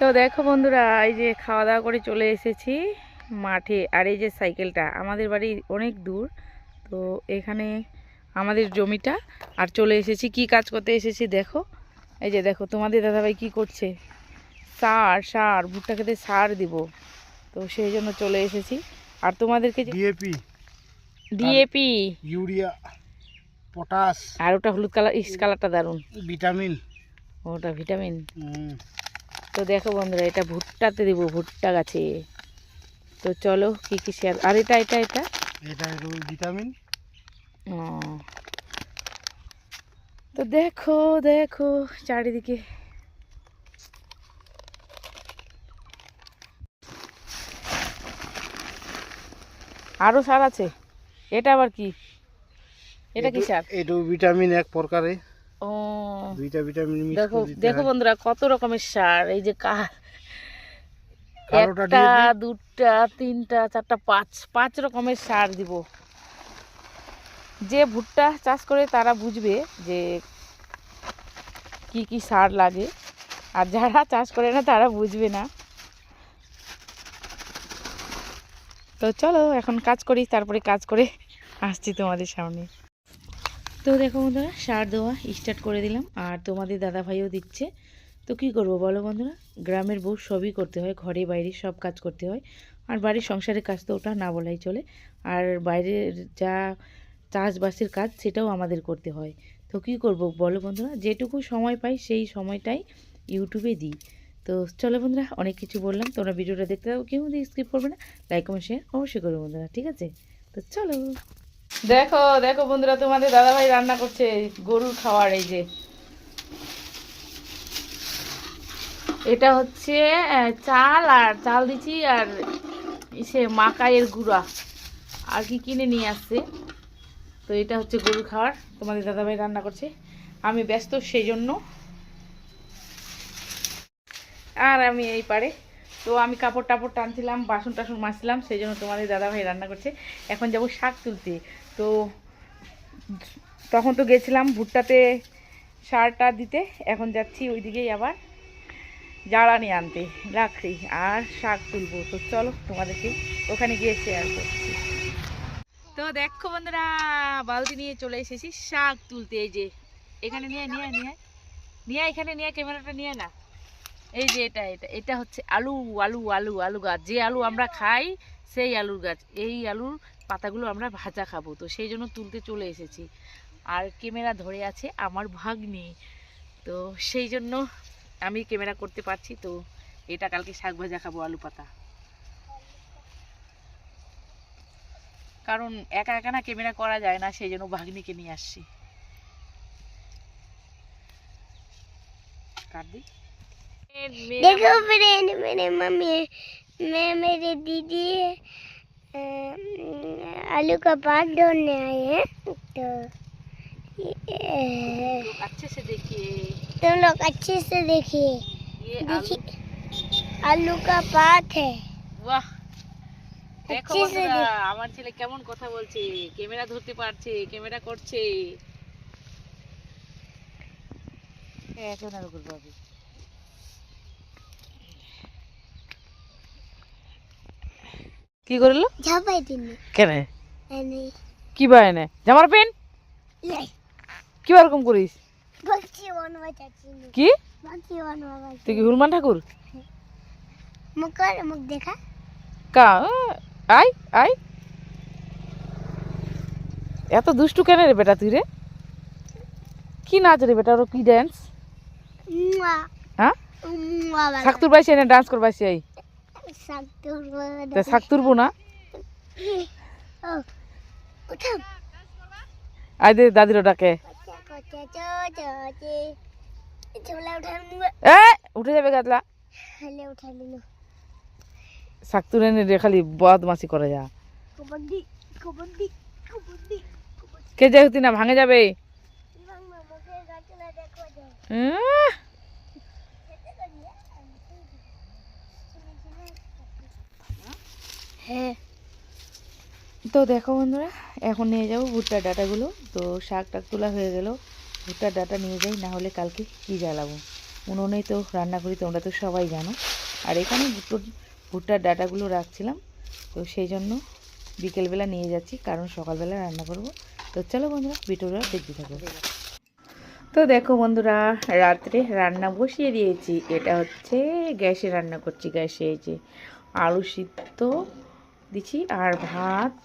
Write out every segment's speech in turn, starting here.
তো দেখো বন্ধুরা এই যে খাওয়া দাওয়া করে চলে এসেছি মাঠে। আর এই যে সাইকেলটা আমাদের বাড়ি অনেক দূর তো এখানে আমাদের জমিটা। আর চলে এসেছি কি কাজ করতে এসেছি দেখো। এই যে দেখো তোমাদের দাদাভাই কি করছে? সার সার ভুট্টা খেতে সার দিব। তো সেই জন্য চলে এসেছি। আর তোমাদেরকে ডিএপি ডিএপি ইউরিয়া পটাশ। আর ওটা হলুদ কালার ইস কালারটা দারুণ। ভিটামিন। ওটা ভিটামিন। হুম, তো দেখো বন্ধুরা এটা ভুট্টাতে দিব ভুট্টা গাছে। তো চলো কি কি শেয়ার আর এটা এটা এটা? এটা হলো ভিটামিন ও। তো দেখো দেখো চারিদিকে। আরও সার আছে? এটা আবার কি? এটা কি সার? এটা ভিটামিন এক প্রকারে। ও। দুইটা ভিটামিন মিক্স দেখো দেখো। বন্ধুরা কত রকমের সার। এই যে কা একটা দুটা তিনটা চারটা পাঁচ পাঁচ রকমের সার দিব। যে ভুট্টা চাষ করে তারা বুঝবে যে কি কি সার লাগে। আর যারা চাষ করে না তারা বুঝবে না। তো চলো এখন কাজ করি তারপরে কাজ করে আসছি তোমাদের সামনে। তো দেখো বন্ধুরা, সার দেওয়া স্টার্ট করে দিলাম আর তোমাদের দাদা ভাইও দিচ্ছে। তো কি করব বলো বন্ধুরা? গ্রামের বউ সবই করতে হয়, ঘরে বাইরে সব কাজ করতে হয়। আর বাড়ির সংসারের কাজ তো ওটা না বলাই চলে। আর বাইরের যা চাষবাসের কাজ সেটাও আমাদের করতে হয়। তো কী করব বলো বন্ধুরা? যেটুকু সময় পাই সেই সময়টাই ইউটিউবে দিই। তো চলো বন্ধুরা, অনেক কিছু বললাম। তোমরা ভিডিওটা দেখতে থাকো, কেউ স্কিপ করবে না। লাইক কমেন্ট শেয়ার অবশ্যই করবে বন্ধুরা, ঠিক আছে? তো চলো। দেখো দেখো বন্ধুরা, তোমাদের দাদাভাই রান্না করছে গরুর খাবার এই যে। এটা হচ্ছে চাল আর চাল দিচ্ছি আর ইসে মাকাইয়ের গুঁড়া। আর কি কিনে নিয়ে আসছে। তো এটা হচ্ছে গরুর খাবার তোমাদের দাদাভাই রান্না করছে। আমি ব্যস্ত সেই জন্য আর আমি এই পারে। তো আমি কাপড় টাপড় টানছিলাম বাসন টাসন মাজছিলাম সেই জন্য তোমাদের দাদাভাই রান্না করছে। এখন যাব শাক তুলতে। তো তখন তো গেছিলাম ভুট্টাতে সারটা দিতে, এখন যাচ্ছি ওইদিকেই আবার জ্বালানি আনতে, লাকড়ি আর শাক তুলবো। তো চলো তোমাদেরকে ওখানে গিয়ে শেয়ার করছি। তো দেখো বন্ধুরা, বালতি নিয়ে চলে এসেছি শাক তুলতে, এই যে এখানে নিয়ে নিয়ে নিয়ে নিয়ে এখানে, নিয়ে ক্যামেরাটা নিয়ে না। এই যে এটা এটা এটা হচ্ছে আলু আলু আলু আলু গাছ। যে আলু আমরা খাই, সেই আলুর গাছ। এই আলুর পাতাগুলো আমরা ভাজা খাব। তো সেই জন্য তুলতে চলে এসেছি। আর ক্যামেরা ধরে আছে আমার ভাগ্নি। তো সেই জন্য আমি ক্যামেরা করতে পারছি। তো এটা কালকে শাক ভাজা খাব, আলু পাতা। কারণ একা একা না ক্যামেরা করা যায় না, সেই জন্য ভাগ্নিকে নিয়ে আসছি। দেখো ফ্রেন্ড মেরে মানে মামি মেরে দিদি। आलू का पात ढूंढने आए हैं तो ये- अच्छे से देखिए तुम लोग अच्छे से देखिए ये आलू देखिए आलू का पात है বাহ দেখো अच्छे से বন্ধুরা আমার ছেলে কেমন কথা বলছে ক্যামেরা ধরতে পারছে ক্যামেরা করছে এখন আর কি করল? ঝাপাই দিন। কেন? কি বা এনে? জামার পেন? কি রকম করিস? কি? তুই কি হুলমান ঠাকুর? মুখ দেখা। কা আই আই। এত দুষ্টু কেন রে বেটা তুই রে? কি নাচ রে বেটা ওর কি ড্যান্স হ্যাঁ? ঠাকুর তোর এনে ডান্স করবাসি আই। তা শাক তুলবো না? আই দে দাদির ডাকে। উঠে যাবে গাদলা। শাক তুলে নিয়ে খালি বদমাসি করে যা। কে যাই না ভাঙে যাবে। হুম হ্যাঁ। তো দেখো বন্ধুরা, এখন নিয়ে যাব ভুট্টার ডাটাগুলো। তো শাক টাক তোলা হয়ে গেল, ভুট্টার ডাটা নিয়ে যাই, না হলে কালকে কি জ্বালাবো? উনুনে তো রান্না করি, তোমরা তো সবাই জানো। আর এখানে ভুট্টো ভুট্টার ডাটাগুলো রাখছিলাম, তো সেই জন্য বিকেলবেলা নিয়ে যাচ্ছি, কারণ সকালবেলা রান্না করব। তো চলো বন্ধুরা, ভিডিওটা দেখতে থাকো। তো দেখো বন্ধুরা, রাত্রে রান্না বসিয়ে দিয়েছি। এটা হচ্ছে গ্যাসে রান্না করছি, গ্যাসে এই যে আলু সিদ্ধ দিচ্ছি, আর ভাত,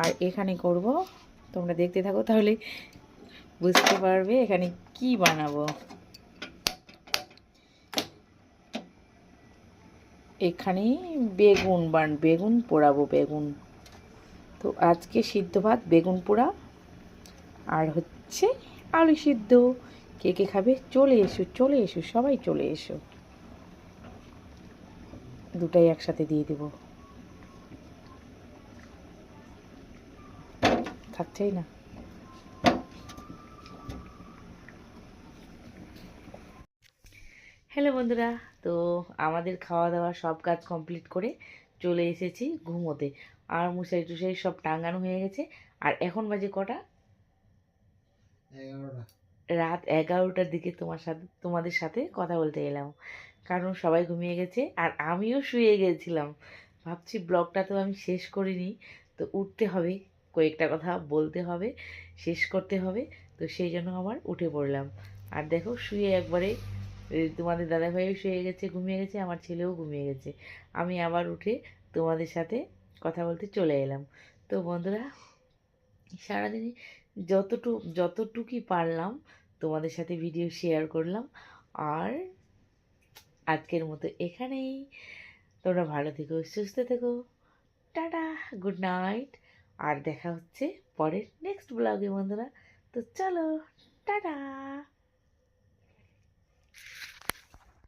আর এখানে করব। তোমরা দেখতে থাকো, তাহলে বুঝতে পারবে এখানে কি বানাবো। এখানে বেগুন বান, বেগুন পোড়াবো, বেগুন। তো আজকে সিদ্ধ ভাত, বেগুন পোড়া। আর হচ্ছে আলু সিদ্ধ। কে কে খাবে? চলে এসো চলে এসো, সবাই চলে এসো। দুটাই একসাথে দিয়ে দেব। থাকছেই না হ্যালো বন্ধুরা। তো আমাদের খাওয়া দাওয়া সব কাজ কমপ্লিট করে চলে এসেছি ঘুমোতে। আর মশারি টুশারি সব টাঙানো হয়ে গেছে। আর এখন বাজে কটা? রাত এগারোটার দিকে তোমার সাথে তোমাদের সাথে কথা বলতে এলাম। কারণ সবাই ঘুমিয়ে গেছে আর আমিও শুয়ে গেছিলাম। ভাবছি ব্লগটা তো আমি শেষ করিনি তো উঠতে হবে। কয়েকটা কথা বলতে হবে, শেষ করতে হবে। তো সেই জন্য আবার উঠে পড়লাম। আর দেখো, শুয়ে একবারে তোমাদের দাদাভাইও শুয়ে গেছে, ঘুমিয়ে গেছে, আমার ছেলেও ঘুমিয়ে গেছে। আমি আবার উঠে তোমাদের সাথে কথা বলতে চলে এলাম। তো বন্ধুরা, সারাদিনে যতটুকু যতটুকুই পারলাম তোমাদের সাথে ভিডিও শেয়ার করলাম। আর আজকের মতো এখানেই। তোমরা ভালো থেকো, সুস্থ থেকো। টাটা গুড নাইট আর দেখা হচ্ছে পরের নেক্সট ব্লগে বন্ধুরা। তো চলো টাটা!